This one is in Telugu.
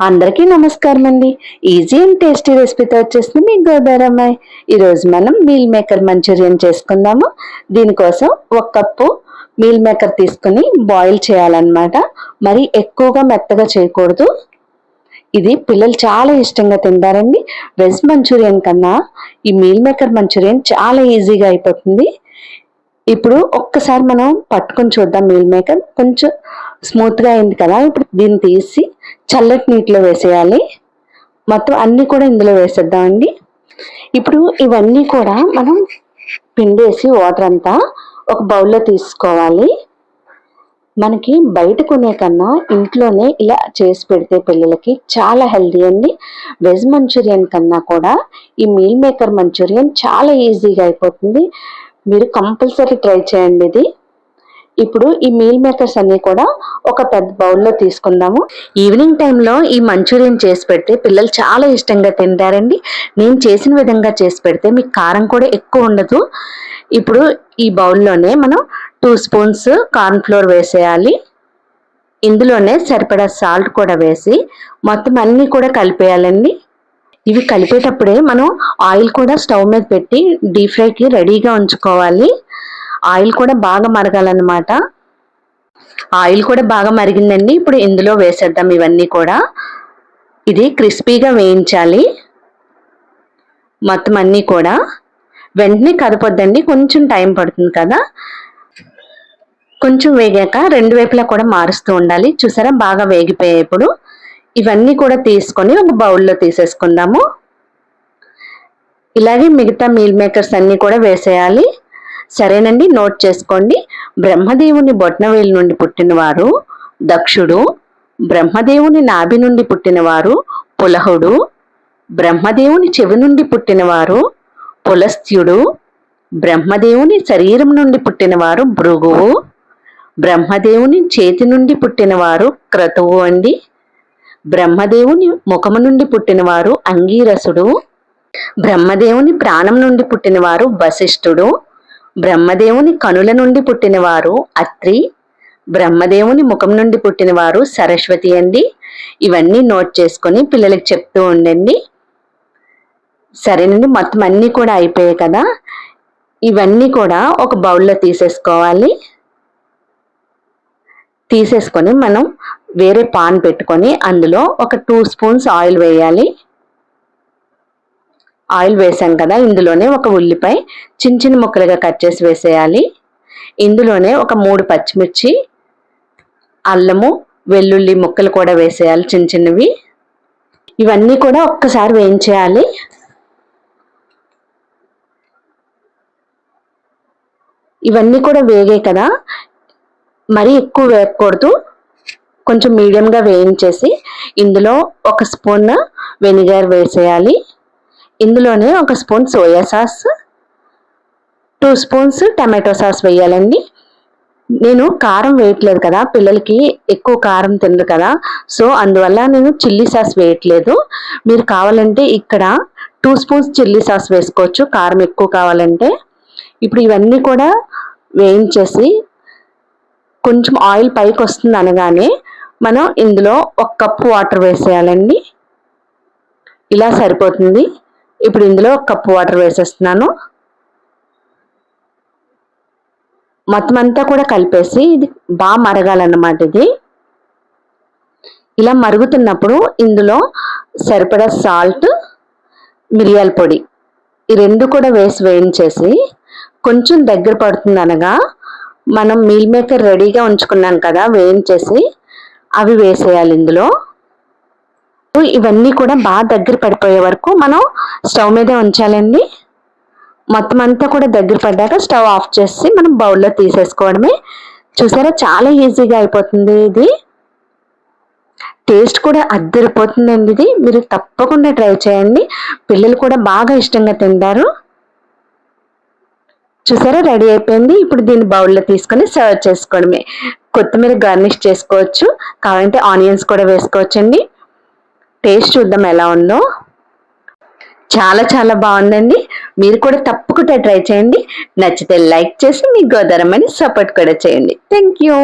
అందరికీ నమస్కారం అండి ఈజీ అండ్ టేస్టీ రెసిపీతో వచ్చేసింది మీ గోదారమ్మాయి ఈరోజు మనం మీల్ మేకర్ మంచూరియన్ చేసుకుందాము. దీనికోసం ఒక కప్పు మీల్ మేకర్ తీసుకుని బాయిల్ చేయాలన్నమాట. మరి ఎక్కువగా మెత్తగా చేయకూడదు. ఇది పిల్లలు చాలా ఇష్టంగా తింటారండి. వెజ్ మంచూరియన్ కన్నా ఈ మీల్ మేకర్ మంచూరియన్ చాలా ఈజీగా అయిపోతుంది. ఇప్పుడు ఒక్కసారి మనం పట్టుకొని చూద్దాం మీల్ మేకర్ కొంచెం స్మూత్గా అయింది కదా. ఇప్పుడు దీన్ని తీసి చల్లటి నీటిలో వేసేయాలి. మొత్తం అన్నీ కూడా ఇందులో వేసేద్దామండి. ఇప్పుడు ఇవన్నీ కూడా మనం పిండేసి వాటర్ అంతా ఒక బౌల్లో తీసుకోవాలి. మనకి బయట కొనే కన్నా ఇంట్లోనే ఇలా చేసి పెడితే పిల్లలకి చాలా హెల్దీ అండి. వెజ్ మంచూరియన్ కన్నా కూడా ఈ మీల్ మేకర్ మంచూరియన్ చాలా ఈజీగా అయిపోతుంది. మీరు కంపల్సరీ ట్రై చేయండి ఇది. ఇప్పుడు ఈ మీల్ మేకర్స్ అన్ని కూడా ఒక పెద్ద బౌల్లో తీసుకుందాము. ఈవినింగ్ టైంలో ఈ మంచూరియన్ చేసి పెడితే పిల్లలు చాలా ఇష్టంగా తింటారండి. నేను చేసిన విధంగా చేసి పెడితే మీకు కారం కూడా ఎక్కువ ఉండదు. ఇప్పుడు ఈ బౌల్లోనే మనం టూ స్పూన్స్ కార్న్ ఫ్లోర్ వేసేయాలి. ఇందులోనే సరిపడా సాల్ట్ కూడా వేసి మొత్తం అన్నీ కూడా కలిపేయాలండి. ఇవి కలిపేటప్పుడే మనం ఆయిల్ కూడా స్టవ్ మీద పెట్టి డీప్ ఫ్రైకి రెడీగా ఉంచుకోవాలి. ఆయిల్ కూడా బాగా మరగాలన్నమాట. ఆయిల్ కూడా బాగా మరిగిందండి. ఇప్పుడు ఇందులో వేసేద్దాం ఇవన్నీ కూడా. ఇది క్రిస్పీగా వేయించాలి. మొత్తం అన్నీ కూడా. వెంటనే కదపొద్దండి. కొంచెం టైం పడుతుంది కదా. కొంచెం వేగాక రెండు వైపులా కూడా మారుస్తూ ఉండాలి. చూసారా? బాగా వేగిపోయాయి ఇప్పుడు. ఇవన్నీ కూడా తీసుకొని ఒక బౌల్లో తీసేసుకుందాము. ఇలాగే మిగతా మీల్ మేకర్స్ అన్నీ కూడా వేసేయాలి. సరేనండి నోట్ చేసుకోండి. బ్రహ్మదేవుని బొట్నవేలు నుండి పుట్టినవారు దక్షుడు బ్రహ్మదేవుని నాభి నుండి పుట్టినవారు పులహుడు బ్రహ్మదేవుని చెవి నుండి పుట్టినవారు పులస్త్యుడు బ్రహ్మదేవుని శరీరం నుండి పుట్టినవారు భృగువు బ్రహ్మదేవుని చేతి నుండి పుట్టినవారు క్రతువు అండి బ్రహ్మదేవుని ముఖము నుండి పుట్టినవారు అంగీరసుడు బ్రహ్మదేవుని ప్రాణం నుండి పుట్టినవారు వశిష్ఠుడు బ్రహ్మదేవుని కనుల నుండి పుట్టినవారు అత్రి బ్రహ్మదేవుని ముఖం నుండి పుట్టినవారు సరస్వతి అండి. ఇవన్నీ నోట్ చేసుకొని పిల్లలకి చెప్తూ ఉండండి. సరేనండి మొత్తం అన్నీ కూడా అయిపోయాయి కదా. ఇవన్నీ కూడా ఒక బౌల్లో తీసేసుకోవాలి. తీసేసుకొని మనం వేరే పాన్ పెట్టుకొని అందులో ఒక టూ స్పూన్స్ ఆయిల్ వేయాలి. ఆయిల్ వేసాం కదా ఇందులోనే ఒక ఉల్లిపాయ చిన్న చిన్న ముక్కలుగా కట్ చేసి వేసేయాలి. ఇందులోనే ఒక మూడు పచ్చిమిర్చి అల్లము వెల్లుల్లి ముక్కలు కూడా వేసేయాలి చిన్న చిన్నవి. ఇవన్నీ కూడా ఒక్కసారి వేయించేయాలి. ఇవన్నీ కూడా వేగే కదా మరీ ఎక్కువ వేయకూడదు. కొంచెం మీడియంగా వేయించేసి ఇందులో ఒక స్పూన్ వెనిగర్ వేసేయాలి. ఇందులోనే ఒక spoon soya sauce two spoons tomato sauce వేయాలండి. నేను కారం వేయట్లేదు కదా పిల్లలకి ఎక్కువ కారం తినరు కదా సో అందువల్ల నేను చిల్లీ సాస్ వేయట్లేదు. మీరు కావాలంటే ఇక్కడ టూ స్పూన్స్ చిల్లీ సాస్ వేసుకోవచ్చు కారం ఎక్కువ కావాలంటే. ఇప్పుడు ఇవన్నీ కూడా వేయించేసి కొంచెం ఆయిల్ పైకి వస్తుంది అనగానే మనం ఇందులో ఒక కప్పు వాటర్ వేసేయాలండి. ఇలా సరిపోతుంది. ఇప్పుడు ఇందులో కప్పు వాటర్ వేసేస్తున్నాను. మొత్తం అంతా కూడా కలిపేసి ఇది బాగా మరగాలన్నమాట ఇది. ఇలా మరుగుతున్నప్పుడు ఇందులో సరిపడా సాల్ట్ మిరియాల పొడి ఈ రెండు కూడా వేసి వేయించేసి కొంచెం దగ్గర పడుతుంది అనగా మనం మీల్ మేకర్ రెడీగా ఉంచుకున్నాం కదా వేయించేసి అవి వేసేయాలి ఇందులో. ఇవన్నీ కూడా బాగా దగ్గర పడిపోయే వరకు మనం స్టవ్ మీదే ఉంచాలండి. మొత్తం అంతా కూడా దగ్గర పడ్డాక స్టవ్ ఆఫ్ చేసి మనం బౌల్లో తీసేసుకోవడమే. చూసారా? చాలా ఈజీగా అయిపోతుంది ఇది. టేస్ట్ కూడా అద్దరిపోతుందండి ఇది. మీరు తప్పకుండా ట్రై చేయండి. పిల్లలు కూడా బాగా ఇష్టంగా తింటారు. చూసారా? రెడీ అయిపోయింది. ఇప్పుడు దీన్ని బౌల్లో తీసుకొని సర్వ్ చేసుకోవడమే. కొత్తిమీర గార్నిష్ చేసుకోవచ్చు. కావాలంటే ఆనియన్స్ కూడా వేసుకోవచ్చండి. టేస్ట్ చూద్దాం ఎలా ఉందో. చాలా చాలా బాగుందండి. మీరు కూడా తప్పకుండా ట్రై చేయండి. నచ్చితే లైక్ చేసి మీ గోదారమ్మని సపోర్ట్ కూడా చేయండి. Thank you.